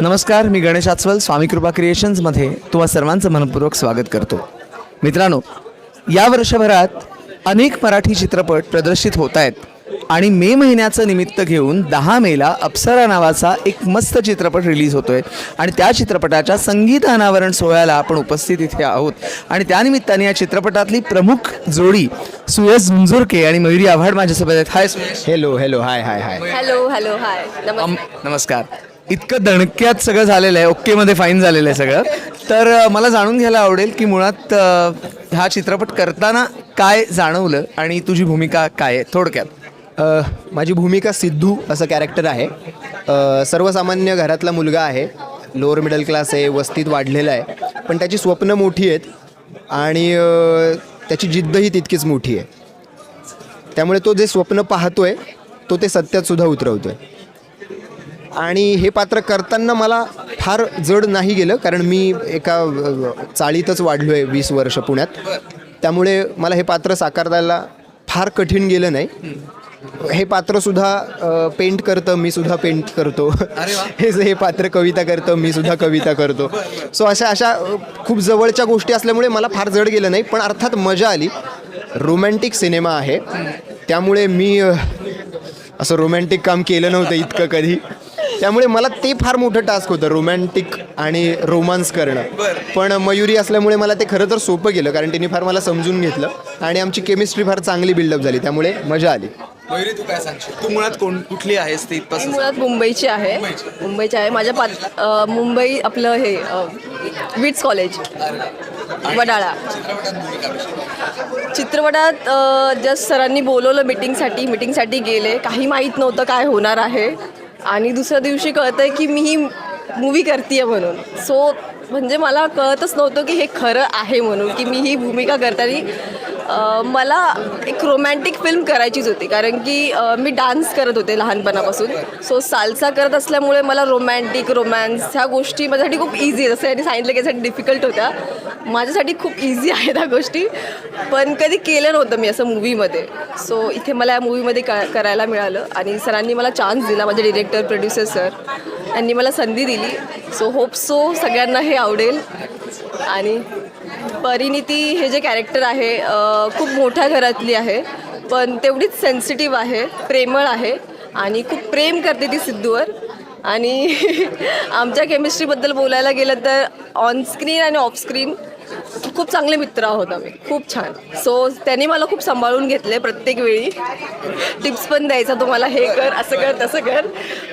नमस्कार मी गणेश आचवल स्वामी कृपा क्रिएशन्समध्ये तुम्हा सर्वांचं मनपूर्वक स्वागत करतो. मित्रांनो या वर्षभरात अनेक मराठी चित्रपट प्रदर्शित होत आहेत आणि मे महिन्याचं निमित्त घेऊन दहा मेला अप्सरा नावाचा एक मस्त चित्रपट रिलीज होतोय. आणि त्या चित्रपटाच्या संगीत अनावरण सोहळ्याला आपण उपस्थित इथे आहोत. आणि त्यानिमित्ताने या चित्रपटातली प्रमुख जोडी सुयश झुंझुरके आणि मयुरी आव्हाड माझ्यासोबत आहेत. Hi Suyash. Hello hello hi hi hi hello hello hi नमस्कार. इतकं दणक्यात सगळं झालेलं आहे. ओकेमध्ये फाईन झालेलं आहे सगळं. तर मला जाणून घ्यायला आवडेल की मुळात हा चित्रपट करताना काय जाणवलं आणि तुझी भूमिका काय आहे? थोडक्यात. माझी भूमिका सिद्धू असं कॅरेक्टर आहे. सर्वसामान्य घरातला मुलगा आहे. लोअर मिडल क्लास आहे वस्तीत वाढलेला आहे. पण त्याची स्वप्न मोठी आहेत आणि त्याची जिद्दही तितकीच मोठी आहे. त्यामुळे तो जे स्वप्न पाहतोय तो ते सत्यात सुद्धा उतरवतोय. आणि हे पात्र करताना मला फार जड नाही गेलं कारण मी एका चाळीतच वाढलो आहे वीस वर्ष पुण्यात. त्यामुळे मला हे पात्र साकारताना फार कठीण गेलं नाही. हे पात्रसुद्धा अ, पेंट करतं मी सुद्धा पेंट करतो. हे हे पात्र कविता करतं मी सुद्धा कविता करतो. सो अशा अशा खूप जवळच्या गोष्टी असल्यामुळे मला फार जड गेलं नाही पण अर्थात मजा आली. रोमॅन्टिक सिनेमा आहे. त्यामुळे मी असं रोमॅन्टिक काम केलं नव्हतं इतकं कधी. त्यामुळे मला ते फार मोठं टास्क होतं रोमॅन्टिक आणि रोमांस करणं. पण मयुरी असल्यामुळे मला ते खरं तर सोपं गेलं कारण तिने फार मला समजून घेतलं आणि आमची केमिस्ट्री फार चांगली बिल्डअप झाली त्यामुळे मजा आली. मयुरी तू काय सांगशील? तू मुळात कोण कुठली आहेस ती मी मुळात मुंबईची आहे. मुंबईची. आहे. माझ्या पा अ, मुंबई आपलं हे अ, विट्स कॉलेज. वडाळा. चित्रपटात जस्ट सरांनी बोलवलं मिटिंगसाठी मिटिंगसाठी गेले. काही माहीत नव्हतं काय होणार आहे. आणि दुसऱ्या दिवशी कळतंय की मी ही मूवी करते म्हणून. सो म्हणजे मला कळतच नव्हतं की हे खरं आहे म्हणून की मी ही भूमिका करताना मला एक रोमॅन्टिक फिल्म करायचीच होती. कारण की मी डान्स करत होते लहानपणापासून. सो सालसा करत असल्यामुळे मला रोमॅन्टिक रोमॅन्स ह्या गोष्टी माझ्यासाठी खूप इझी जसं यांनी सांगितलं की यासाठी डिफिकल्ट होत्या. माझ्यासाठी खूप इझी आहेत ह्या गोष्टी. पण कधी केलं नव्हतं मी असं मूवीमध्ये सो इथे मला या मूवीमध्ये क करायला मिळालं. आणि सरांनी मला चान्स दिला माझे डिरेक्टर प्रोड्युसर सर यांनी मला संधी दिली. सो होप सो सगळ्यांना हे आवडेल. आणि परिणिती हे जे कॅरेक्टर आहे खूप मोठ्या घरातली आहे पण तेवढीच सेन्सिटिव्ह आहे प्रेमळ आहे आणि खूप प्रेम करते ती सिद्धूवर. आणि आमच्या केमिस्ट्रीबद्दल बोलायला गेलं तर ऑन स्क्रीन आणि ऑफ स्क्रीन खूप चांगले मित्र आहोत आम्ही. खूप छान. सो त्यांनी मला खूप सांभाळून घेतले प्रत्येक वेळी. टिप्स पण द्यायचा तुम्हाला हे कर असं कर तसं कर.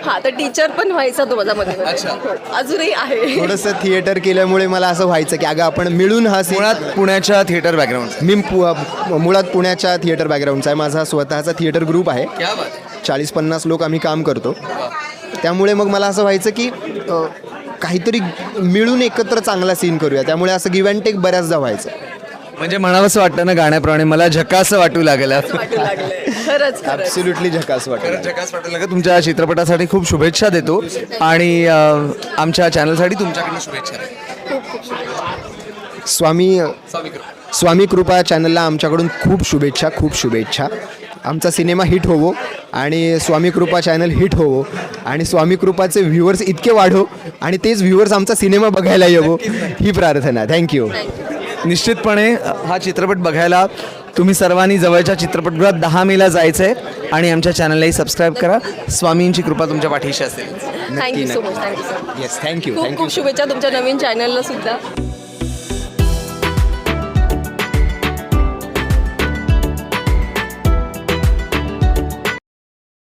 हां तर टीचर पण व्हायचा तो माझा मध्ये. हो, अजूनही आहे. थोडंसं थिएटर केल्यामुळे मला असं व्हायचं की अगं आपण मिळून हा मुळात पुण्याच्या थिएटर बॅकग्राऊंड मी पु- मुळात पुण्याच्या थिएटर बॅकग्राऊंडचा आहे. माझा स्वतःचा थिएटर ग्रुप आहे. क्या बात चाळीस पन्नास लोक आम्ही काम करतो. त्यामुळे मग मला असं व्हायचं की अ, काहीतरी मिळून एकत्र चांगला सीन करूया. त्यामुळे असं गिव्ह अँड टेक बऱ्याचदा व्हायचं. म्हणजे म्हणावंसं वाटतं ना गाण्याप्रमाणे मला झकास वाटू लागेल. खरंच खरंच. ॲब्सोल्युटली झकास वाटत झकास वाटू लागेल. तुमच्या चित्रपटासाठी खूप शुभेच्छा देतो. आणि अ, आमच्या चॅनलसाठी तुमच्याकडनं शुभेच्छा स्वामी स्वामी कृपा. चॅनलला आमच्याकडून खूप शुभेच्छा खूप शुभेच्छा. आमचा सिनेमा हिट होवो आणि स्वामी कृपा चॅनल हिट होवो. आणि स्वामी कृपाचे व्ह्युअर्स इतके वाढो आणि तेच व्ह्युअर्स आमचा सिनेमा बघायला यावो. ही प्रार्थना. थँक्यू निश्चितपणे हा चित्रपट बघायला तुम्ही सर्वांनी जवळच्या चित्रपटगृहात दहा मेला जायचं आहे आणि आमच्या चॅनललाही सबस्क्राईब करा. स्वामींची कृपा तुमच्या पाठीशी असेल. Thank you so much yes thank you खूप थँक्यू खूप शुभेच्छा तुमच्या नवीन चॅनलला सुद्धा.